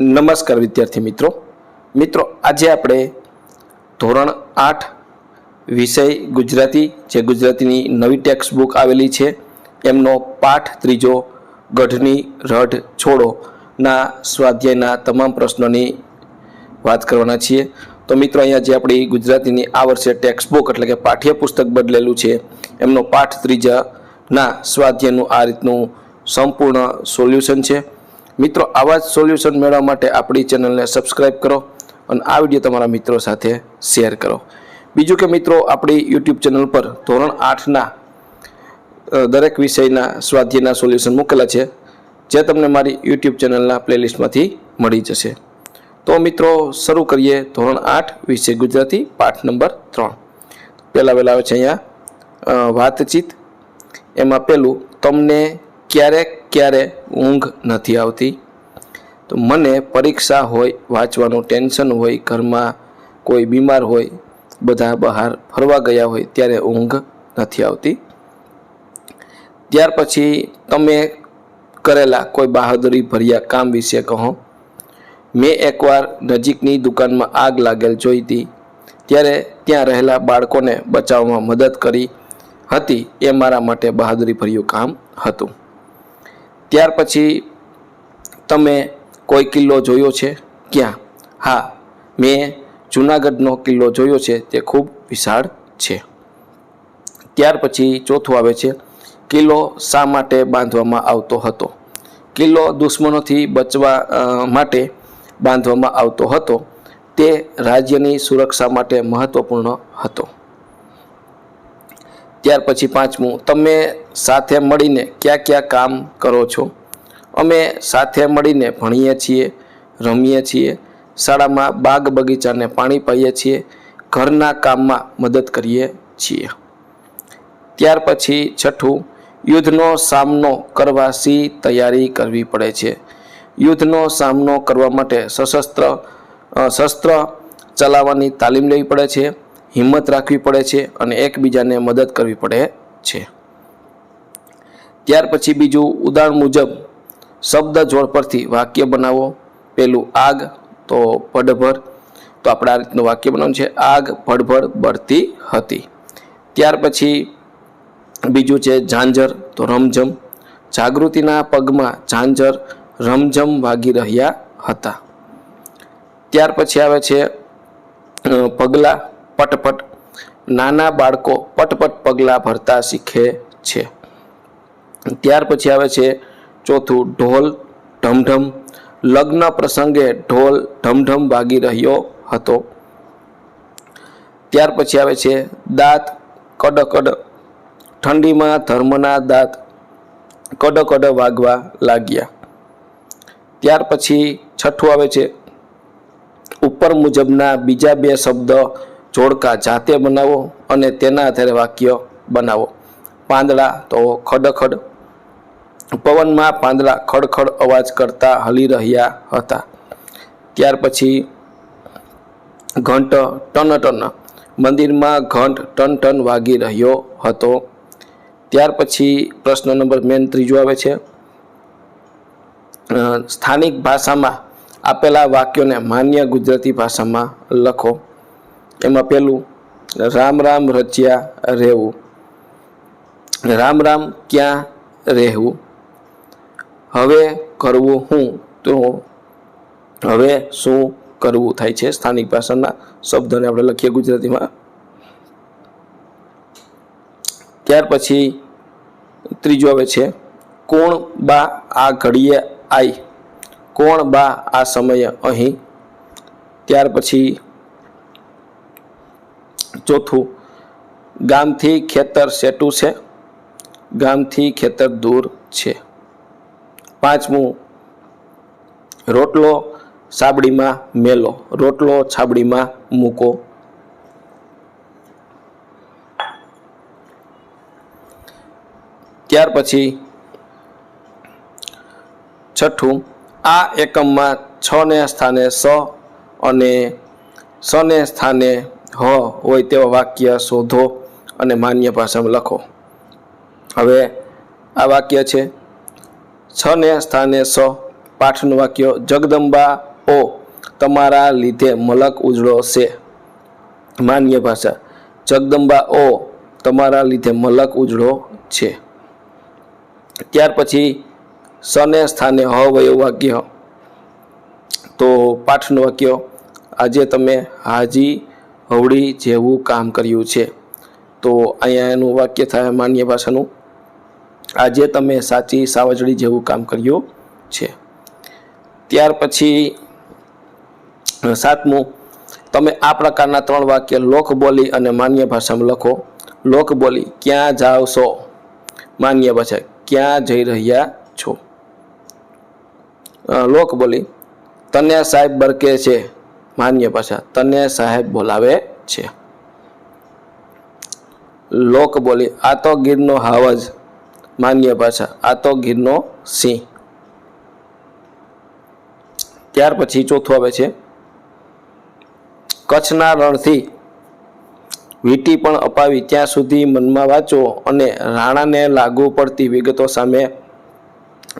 નમસ્કાર વિદ્યાર્થી મિત્રો. મિત્રો, આજે આપણે ધોરણ આઠ વિષય ગુજરાતી, જે ગુજરાતીની નવી ટેક્સ્ટ બુક આવેલી છે. એમનો પાઠ ત્રીજો, ગઢની રઢ છોડો ના સ્વાધ્યાયના તમામ પ્રશ્નોની વાત કરવાના છીએ. તો મિત્રો, અહીંયા જે આપણી ગુજરાતીની આ વર્ષે ટેક્સ્ટ બુક એટલે કે પાઠ્યપુસ્તક બદલેલું છે, એમનો પાઠ ત્રીજાના સ્વાધ્યાયનું આ રીતનું સંપૂર્ણ સોલ્યુશન છે. મિત્રો, આવા જ સોલ્યુશન મેળવવા માટે આપણી ચેનલને સબસ્ક્રાઇબ કરો અને આ વીડિયો તમારા મિત્રો સાથે શેર કરો. બીજું કે મિત્રો, આપણી યુટ્યુબ ચેનલ પર ધોરણ આઠના દરેક વિષયના, સ્વાધ્યાયના સોલ્યુશન મૂકેલા છે, જે તમને મારી યુટ્યુબ ચેનલના પ્લેલિસ્ટમાંથી મળી જશે. તો મિત્રો, શરૂ કરીએ ધોરણ આઠ, વિષય ગુજરાતી, પાઠ નંબર ત્રણ. પહેલાં વહેલા આવે છે અહીંયા વાતચીત. એમાં પહેલું, તમને ક્યારેક ક્યારે ઊંઘ નથી આવતી. તો મને પરીક્ષા હોય, વાંચવાનું ટેન્શન હોય, ઘરમાં કોઈ બીમાર હોય, બધા બહાર ફરવા ગયા હોય ત્યારે ઊંઘ નથી આવતી. ત્યાર પછી તમે કરેલા કોઈ બહાદુરી ભર્યા કામ વિશે કહો. મેં એકવાર નજીકની દુકાનમાં આગ લાગેલ જોઈ હતી. ત્યારે ત્યાં રહેલા બાળકોને બચાવવામાં મદદ કરી હતી. એ મારા માટે બહાદુરી ભર્યું કામ હતું. ત્યાર પછી તમે કોઈ કિલ્લો જોયો છે? ક્યાં? હા, મેં જૂનાગઢનો કિલ્લો જોયો છે, તે ખૂબ વિશાળ છે. ત્યાર પછી ચોથું આવે છે, કિલ્લો શા માટે બાંધવામાં આવતો હતો? કિલ્લો દુશ્મનોથી બચવા માટે બાંધવામાં આવતો હતો, તે રાજ્યની સુરક્ષા માટે મહત્વપૂર્ણ હતો. ત્યાર પછી પાંચમું, તમે સાથે મળીને ક્યાં ક્યાં કામ કરો છો? અમે સાથે મળીને ભણીએ છીએ, રમીએ છીએ, શાળામાં બાગ બગીચાને પાણી પાઈએ છીએ, ઘરના કામમાં મદદ કરીએ છીએ. ત્યાર પછી છઠ્ઠું, યુદ્ધનો સામનો કરવા સી તૈયારી કરવી પડે છે. યુદ્ધનો સામનો કરવા માટે સશસ્ત્ર શસ્ત્ર ચલાવવાની તાલીમ લેવી પડે છે. હિંમત રાખવી પડે છે અને એકબીજાને મદદ કરવી પડે છે. ત્યાર પછી બીજું ઉદાહરણ મુજબ, શબ્દ જોડ પરથી વાક્ય બનાવો. પેલું આગ, તો ભડભર તો આપણે આ રીતનું વાક્ય બનાવવાનું છે. આગ ભડભડ બળતી હતી. ત્યાર પછી બીજું છે ઝાંઝર, તો રમઝમ. જાગૃતિના પગમાં ઝાંઝર, રમઝમ વાગી રહ્યા હતા. ત્યાર પછી આવે છે પગલાં. પટપટ નાના બાળકો પટપટ પગલાં ભરતા શીખે છે. ત્યાર પછી આવે છે ચોથું ઢોલ ઢમઢમ. લગ્ન પ્રસંગે ઢોલ ઢમઢમ વાગી રહ્યો હતો. ત્યાર પછી આવે છે દાંત કડકડ. ઠંડીમાં ધર્મના દાંત કડકડ વાગવા લાગ્યા. ત્યાર પછી છઠ્ઠું આવે છે ઉપર મુજબના બીજા બે શબ્દ જોડકા જાતે બનાવો અને તેના આધારે વાક્ય બનાવો. પાંદડા તો ખડખડ. પવનમાં પાંદડા ખડખડ અવાજ કરતા હલી રહ્યા હતા. ત્યાર પછી ઘંટ ટન ટન. મંદિરમાં ઘંટ ટન ટન વાગી રહ્યો હતો. ત્યાર પછી પ્રશ્ન નંબર મેન ત્રીજો આવે છે. સ્થાનિક ભાષામાં આપેલા વાક્યોને માન્ય ગુજરાતી ભાષામાં લખો. એમાં પેલું રામ રામ રચ્યા રહેવું. રામ રામ ક્યાં રહેવું? હવે કરવું હું? તો હવે શું કરવું થાય છે? સ્થાનિક ભાષાના શબ્દોને આપણે લખીએ ગુજરાતીમાં. ત્યાર પછી ત્રીજો આવે છે, કોણ બા આ ઘડીએ આઈ? કોણ બા આ સમયે અહીં? ત્યાર પછી ચોથું, ગામથી ખેતર સેટું છે, ગામથી ખેતર દૂર છે. પાંચમું, રોટલો સાબડીમાં મેલો, રોટલો છાબડીમાં મૂકો. ત્યાર પછી છઠ્ઠું, આ એકમમાં છ ને સ્થાને સ અને સ ને સ્થાને હ, હોય તેવા વાક્ય શોધો અને માન્ય ભાષામાં લખો. હવે આ વાક્ય છે, છ ને સ્થાને સ, પાઠનું વાક્ય, જગદંબા ઓ, તમારા લીધે મલક ઉજળો છે. માન્ય ભાષા, જગદંબા ઓ, તમારા લીધે મલક ઉજળો છે. ત્યાર પછી સને સ્થાને હ વયો વાક્ય. તો પાઠનું વાક્ય, આજે તમે હાજી હવડી જેવું કામ કર્યું છે. તો અહીંયા એનું વાક્ય થાય માન્ય ભાષાનું. આજે તમે સાચી સાવજડી જેવું કામ કર્યું છે. ત્યાર પછી સાતમું, તમે આ પ્રકારના ત્રણ વાક્ય લોકબોલી અને માન્ય ભાષામાં લખો. લોકબોલી ક્યાં જાઓ છો? માન્ય ભાષા, ક્યાં જઈ રહ્યા છો? લોકબોલી તન્યા સાહેબ બરકે છે. માન્ય ભાષા તને સાહેબ બોલાવે છે. લોક બોલી, આ તો ગીરનો હાવજ. માન્ય ભાષા આ તો ગીરનો સિંહ. ત્યાર પછી ચોથું આવે છે, કચ્છના રણથી વીંટી પણ અપાવી, ત્યાં સુધી મનમાં વાંચો અને રાણાને લાગુ પડતી વિગતો સામે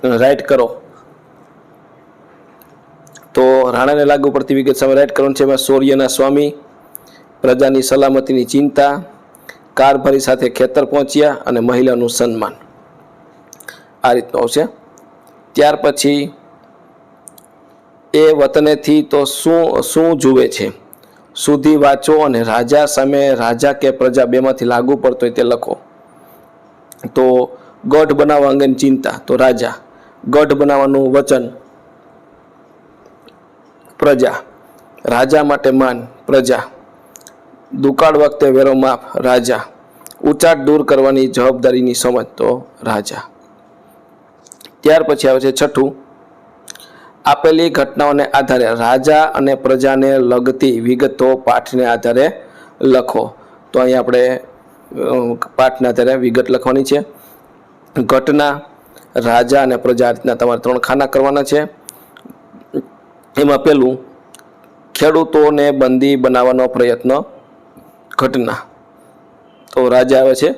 રાઈટ કરો. તો રાણાને લાગુ પડતી વિગત સામે રાઈટ કરવાનું છે એમાં સૂર્યના સ્વામી, પ્રજાની સલામતીની ચિંતા કારભારી સાથે ખેતર પહોંચ્યા અને મહિલાનું સન્માન. આ રીતનું આવશે ત્યાર પછી એ વતનેથી તો શું શું જુએ છે? સુધી વાંચો અને રાજા સામે રાજા કે પ્રજા બેમાંથી લાગુ પડતો હોય તે લખો. તો ગઢ બનાવવા અંગેની ચિંતા. તો રાજા, ગઢ બનાવવાનું વચન પ્રજા. રાજા માટે માન પ્રજા. દુકાળ વખતે વેરો માફ રાજા. ઉચાટ દૂર કરવાની જવાબદારીની સમજ તો રાજા. ત્યાર પછી આવે છે છઠ્ઠું. આપેલી ઘટનાઓને આધારે રાજા અને પ્રજાને લગતી વિગતો પાઠને આધારે લખો. તો અહીં આપણે પાઠના આધારે વિગત લખવાની છે. ઘટના, રાજા અને પ્રજા રીતના તમારે ત્રણ ખાના કરવાના છે. એમાં પેલું, ખેડૂતોને બંદી બનાવવાનો પ્રયત્ન ઘટના. તો રાજા આવે છે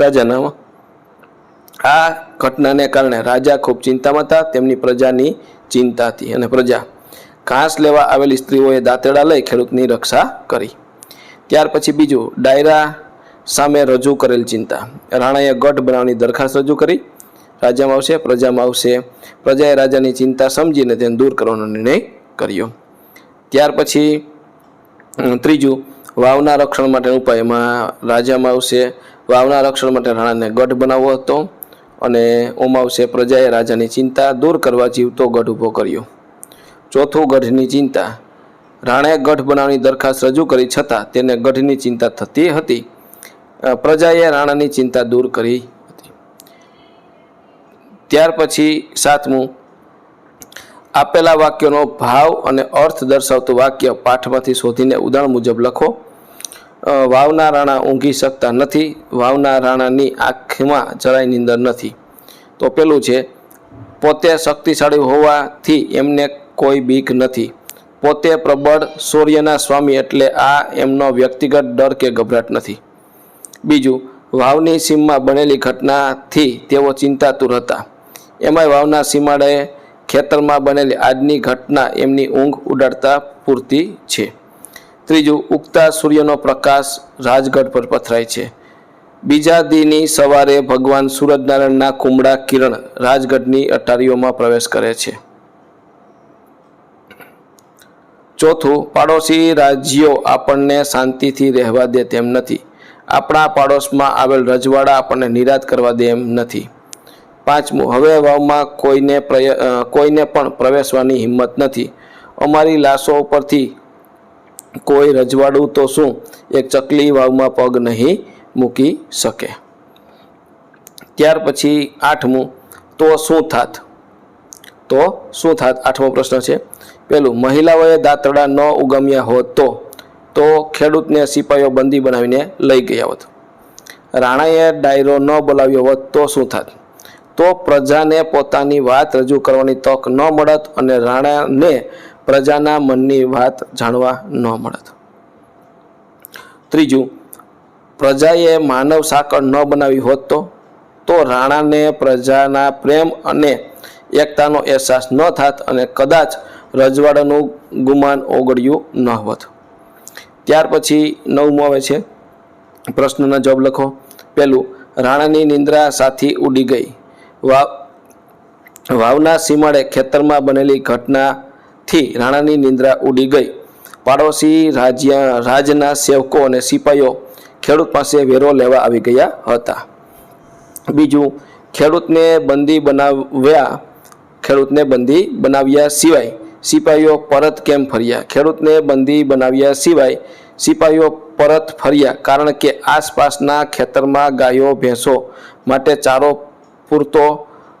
રાજાનામાં આ ઘટનાને કારણે રાજા ખૂબ ચિંતામાં હતા, તેમની પ્રજાની ચિંતા હતી અને પ્રજા ઘાસ લેવા આવેલી સ્ત્રીઓએ દાંતેડા લઈ ખેડૂતની રક્ષા કરી. ત્યાર પછી બીજું, ડાયરા સામે રજૂ કરેલ ચિંતા. રાણાએ ગઢ બનાવવાની દરખાસ્ત રજૂ કરી. રાજામાં આવશે, પ્રજામાં આવશે. પ્રજાએ રાજાની ચિંતા સમજીને તેને દૂર કરવાનો નિર્ણય કર્યો. ત્યાર પછી ત્રીજું, વાવના રક્ષણ માટે ઉપાય. એમાં રાજામાં આવશે વાવના રક્ષણ માટે રાણાને ગઢ બનાવવો હતો અને ઓમાં આવશે પ્રજાએ રાજાની ચિંતા દૂર કરવા જીવતો ગઢ ઊભો કર્યો. ચોથું, ગઢની ચિંતા. રાણાએ ગઢ બનાવવાની દરખાસ્ત રજૂ કરી છતાં તેને ગઢની ચિંતા થતી હતી. પ્રજાએ રાણાની ચિંતા દૂર કરી હતી. ત્યાર પછી સાતમું આપેલા વાક્યનો ભાવ અને અર્થ દર્શાવતું વાક્ય પાઠમાંથી શોધીને ઉદાહરણ મુજબ લખો. વાવના રાણા ઊંઘી શકતા નથી. વાવના રાણાની આંખમાં જરાય નીંદર નથી. તો પેલું છે, પોતે શક્તિશાળી હોવાથી એમને કોઈ બીક નથી. પોતે પ્રબળ સૂર્યના સ્વામી એટલે આ એમનો વ્યક્તિગત ડર કે ગભરાટ નથી. બીજું, વાવની સીમમાં બનેલી ઘટનાથી તેઓ ચિંતાતુર હતા. એમાંય વાવના સીમાડે ખેતરમાં બનેલી આજની ઘટના એમની ઊંઘ ઉડાડતા પૂરતી છે. ત્રીજું, ઉગતા સૂર્યનો પ્રકાશ રાજગઢ પર પથરાય છે. બીજા દીની સવારે ભગવાન સૂરજનારાયણના કુમળા કિરણ રાજગઢની અટારીઓમાં પ્રવેશ કરે છે. ચોથું, પાડોશી રાજ્યો આપણને શાંતિથી રહેવા દે તેમ નથી. આપણા પાડોશમાં આવેલ રજવાડા આપણને નિરાશ કરવા દે એમ નથી. પાંચમું, હવે વાવમાં કોઈને કોઈને પણ પ્રવેશવાની હિંમત નથી. અમારી લાશો ઉપરથી કોઈ રજવાડું તો શું? એક ચકલી વાવમાં પગ નહીં મૂકી શકે. ત્યાર પછી આઠમું, તો શું થાત? તો શું થાત? આઠમો પ્રશ્ન છે. પેલું, મહિલાઓએ દાંતડા ન ઉગમ્યા હોત તો? તો ખેડૂતને સિપાહીઓ બંદી બનાવીને લઈ ગયા હોત. રાણાએ ડાયરો ન બોલાવ્યો હોત તો શું થાત? તો પ્રજાને પોતાની વાત રજૂ કરવાની તક ન મળત અને રાણાને પ્રજાના મનની વાત જાણવા ન મળત. ત્રીજું, પ્રજાએ માનવ સાંકળ ન બનાવી હોત તો? તો રાણાને પ્રજાના પ્રેમ અને એકતાનો અહેસાસ ન થાત અને કદાચ રજવાડાનું ગુમાન ઓગળ્યું ન હોત. ત્યાર પછી નવમું આવે છે. પ્રશ્નના જવાબ લખો. પહેલું, રાણાની નિંદ્રા સાથી ઉડી ગઈ. વાવ, વાવના સીમાડે ખેતરમાં બનેલી ઘટનાથી રાણાની નિંદ્રા ઉડી ગઈ. પાડોશી રાજ્ય રાજના સેવકો અને સિપાઈઓ ખેડૂત પાસે વેરો લેવા આવી ગયા હતા. બીજું, ખેડૂતને બંદી બનાવ્યા, ખેડૂતને બંદી બનાવ્યા સિવાય સિપાઈઓ પરત કેમ ફર્યા? ખેડૂતને બંદી બનાવ્યા સિવાય સિપાઈઓ પરત ફર્યા કારણ કે આસપાસના ખેતરમાં ગાયો, ભેંસો માટે ચારો પૂરતો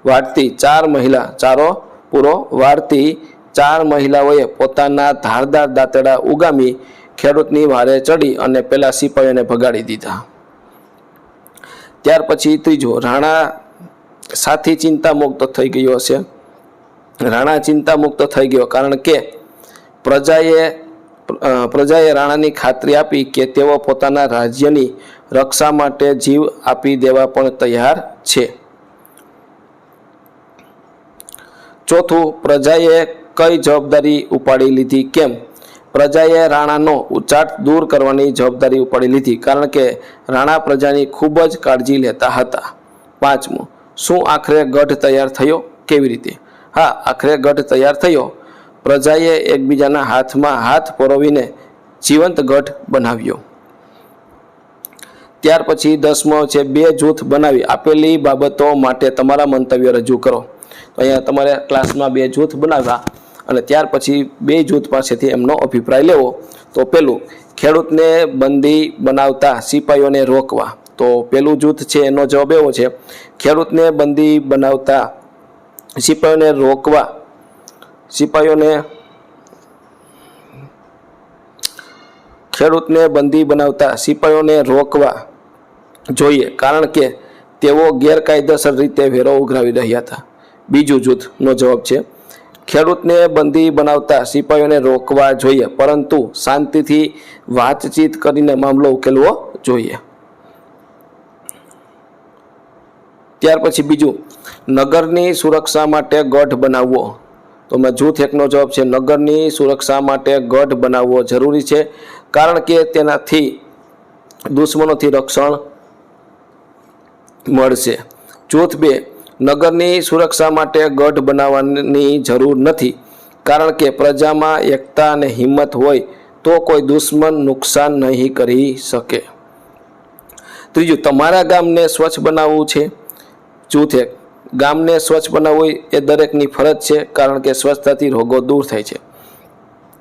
વાટતી ચાર મહિલા, ચારો પૂરો વાળતી ચાર મહિલાઓએ પોતાના ધારદાર દાંતડા ઉગામી ખેડૂતની વારે ચડી અને પેલા સિપાહીઓને ભગાડી દીધા. ત્યાર પછી ત્રીજો, રાણા સાથી ચિંતા મુક્ત થઈ ગયો હશે. રાણા ચિંતા મુક્ત થઈ ગયો કારણ કે પ્રજાએ પ્રજાએ રાણાની ખાતરી આપી કે તેઓ પોતાના રાજ્યની રક્ષા માટે જીવ આપી દેવા પણ તૈયાર છે. ચોથું, પ્રજાએ કઈ જવાબદારી ઉપાડી લીધી, કેમ? પ્રજાએ રાણાનો ઉચાટ દૂર કરવાની જવાબદારી ઉપાડી લીધી, કારણ કે રાણા પ્રજાની ખૂબ જ કાળજી લેતા હતા. પાંચમું, શું આખરે ગઢ તૈયાર થયો? કેવી રીતે? હા, આખરે ગઢ તૈયાર થયો. પ્રજાએ એકબીજાના હાથમાં હાથ પરોવીને જીવંત ગઢ બનાવ્યો. ત્યાર પછી દસમો છે, બે જૂથ બનાવી. આપેલી બાબતો માટે તમારા મંતવ્ય રજૂ કરો. અહીંયા તમારે ક્લાસમાં બે જૂથ બનાવવા અને ત્યાર પછી બે જૂથ પાસેથી એમનો અભિપ્રાય લેવો. તો પેલું, ખેડૂતને બંદી બનાવતા સિપાઈઓને રોકવા. તો પેલું જૂથ છે, એનો જવાબ એવો છે, ખેડૂતને બંદી બનાવતા સિપાઈઓને રોકવા. સિપાઈઓને ખેડૂતને બંદી બનાવતા સિપાઈઓને રોકવા જોઈએ. કારણ કે તેઓ ગેરકાયદેસર રીતે વેરો ઉઘરાવી રહ્યા હતા. બીજું જૂથનો જવાબ છે. ખેડૂતને બંદી બનાવતા સિપાહીઓને રોકવા જોઈએ, પરંતુ શાંતિથી વાતચીત કરીને મામલો ઉકેલવો જોઈએ. ત્યાર પછી બીજું, નગરની સુરક્ષા માટે ગઢ બનાવવો. તો મેં જૂથ એકનો જવાબ છે, નગરની સુરક્ષા માટે ગઢ બનાવવો જરૂરી છે, કારણ કે તેનાથી દુશ્મનોથી રક્ષણ મળશે. જૂથ બે નગરની સુરક્ષા માટે ગઢ બનાવવાની જરૂર નથી. કારણ કે પ્રજામાં એકતા અને હિંમત હોય તો કોઈ દુશ્મન નુકસાન નહીં કરી શકે. ત્રીજું, તમારા ગામને સ્વચ્છ બનાવવું છે? ચોથે ગામને સ્વચ્છ બનાવવું એ દરેકની ફરજ છે કારણ કે સ્વચ્છતાથી રોગો દૂર થાય છે.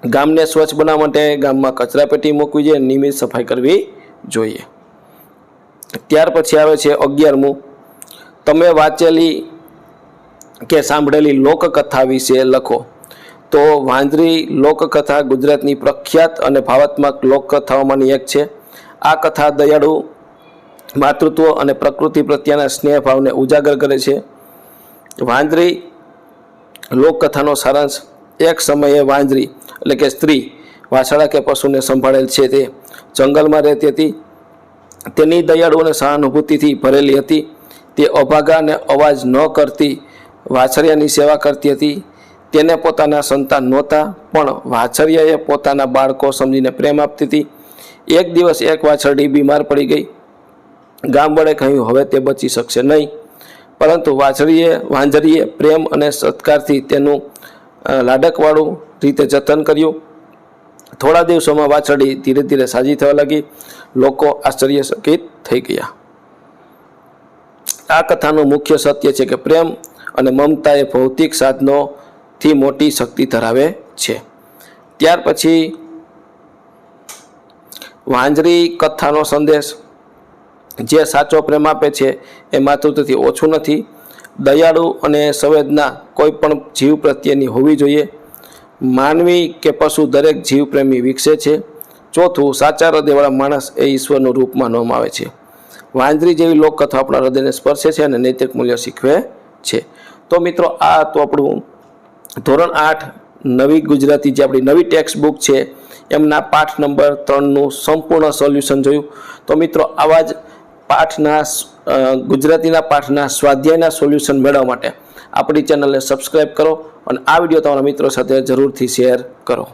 ગામને સ્વચ્છ બનાવવા માટે ગામમાં કચરાપેટી મૂકવી જોઈએ, નિયમિત સફાઈ કરવી જોઈએ. ત્યાર પછી આવે છે અગિયારમું તમે વાંચેલી કે સાંભળેલી લોકકથા વિશે લખો. તો વાંદરી લોકકથા ગુજરાતની પ્રખ્યાત અને ભાવાત્મક લોકકથાઓમાંની એક છે. આ કથા દયાળુ, માતૃત્વ અને પ્રકૃતિ પ્રત્યેના સ્નેહ ભાવને ઉજાગર કરે છે. વાંદરી લોકકથાનો સારાંશ, એક સમયે વાંદરી, એટલે કે સ્ત્રી, વાછડા કે પશુને સંભાળેલ છે તે. જંગલમાં રહેતી હતી. તેની દયાળુ અને સહાનુભૂતિથી ભરેલી હતી. તે અભાગાને અવાજ ન કરતી વાછરિયાની સેવા કરતી હતી. તેને પોતાના સંતાન નહોતા, પણ વાછરિયાએ પોતાના બાળકો સમજીને પ્રેમ આપતી હતી. એક દિવસ એક વાછરડી બીમાર પડી ગઈ. ગામવાળે કહ્યું, હવે તે બચી શકશે નહીં. પરંતુ વાછરીએ વાંજરીએ પ્રેમ અને સત્કારથી તેનું લાડકવાળું રીતે જતન કર્યું. થોડા દિવસોમાં વાછરડી ધીરે ધીરે સાજી થવા લાગી. લોકો આશ્ચર્યચકિત થઈ ગયા. આ કથાનું મુખ્ય સત્ય છે કે પ્રેમ અને મમતા એ ભૌતિક સાધનોથી મોટી શક્તિ ધરાવે છે. ત્યાર પછી વાંજરી કથાનો સંદેશ. જે સાચો પ્રેમ આપે છે એ માતૃત્વથી ઓછું નથી. દયાળુ અને સંવેદના કોઈ પણ જીવ પ્રત્યેની હોવી જોઈએ. માનવી કે પશુ દરેક જીવ પ્રેમી વિકસે છે. ચોથું, સાચા હૃદયવાળા માણસ એ ઈશ્વરનું રૂપ માનવામાં આવે છે. વાંદરી જેવી લોકકથા આપણા હૃદયને સ્પર્શે છે અને નૈતિક મૂલ્ય શીખવે છે. તો મિત્રો, આ તો આપણું ધોરણ આઠ નવી ગુજરાતી જે આપણી નવી ટેક્સ્ટ બુક છે, એમના પાઠ નંબર ત્રણનું સંપૂર્ણ સોલ્યુશન જોયું. તો મિત્રો, આવા જ પાઠના ગુજરાતીના પાઠના સ્વાધ્યાયના સોલ્યુશન મેળવવા માટે આપણી ચેનલને સબસ્ક્રાઈબ કરો અને આ વીડિયો તમારા મિત્રો સાથે જરૂરથી શેર કરો.